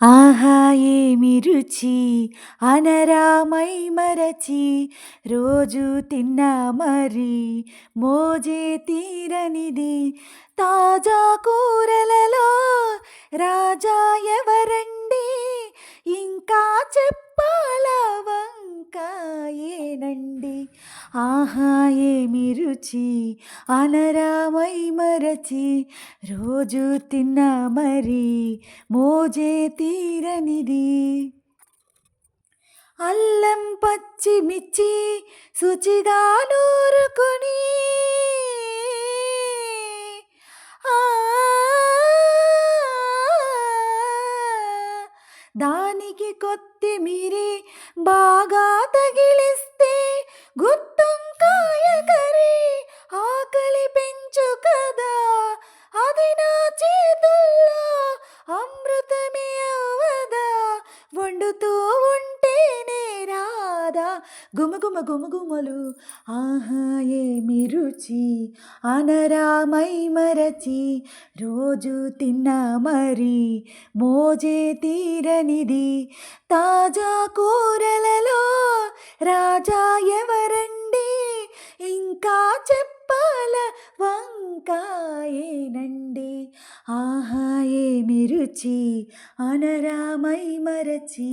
ఆహా ఏమి రుచి? అనరామై మరచి రోజు తిన్నా మరి మోజే తీరనిది. తాజా కూరలలో రాజా ఎవరండి? ఇంకా చెప్పు ఆహా ఏమి రుచి? అనరామై మరచి రోజు తిన్నా మరి మోజే తీరనిది. అల్లం పచ్చిమిర్చి శుచిగా నూరుకొని ఆ, దానికి కొత్తిమీరి బాగా కదా అది నా చేతుల్లో అమృతమే అవ్వదా వండుతూ ఉంటేనే రాదా గుమగుమ గుమగుమలు ఆహా ఏమి రుచి అనరామై మరచి రోజు తిన్నా మరి మోజే తీరనిది తాజా కూరలలో రాజా ఎవరండి ఇంకా చెప్పాల వంకాయేనండి ఆహా ఏమి రుచి అనరామై మరచి